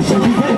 Let's go.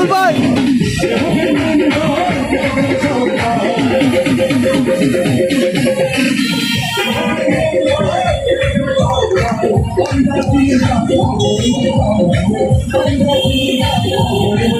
Bulbay! ওরে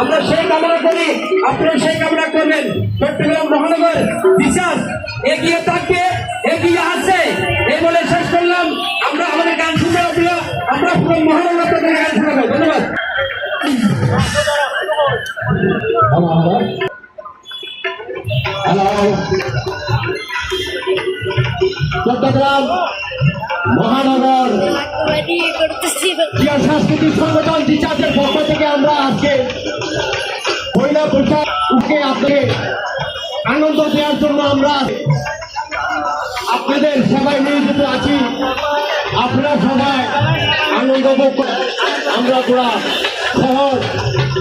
আমরা সেই কামনা করি আপনারা সেই কামনা করবেন। চট্টগ্রাম মহানগর বিশ্বাস এগিয়ে থাকবে এগিয়ে আছে এই বলে শেষ করলাম। আমরা আমাদের গান শুনে উঠল আমরা পুরো মহানগর আপনাদের গান শোনাবো। ধন্যবাদ। হ্যালো চট্টগ্রাম মহানগর। সাংস্কৃতিক সংগঠন টিচারদের পক্ষ থেকে আমরা আজকে বৈশাখকে আপনাকে আনন্দ দেওয়ার জন্য আমরা আপনাদের সবাই নিয়োজিত আছি। আপনারা সবাই আনন্দ ভোগ আমরা পুরা শহর,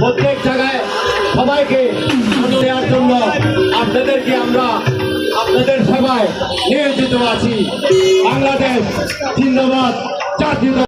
প্রত্যেক জায়গায় সবাইকে দেওয়ার জন্য আপনাদেরকে আমরা আপনাদের সবাই নিয়োজিত আছি। বাংলাদেশ জিন্দাবাদ জাতীয়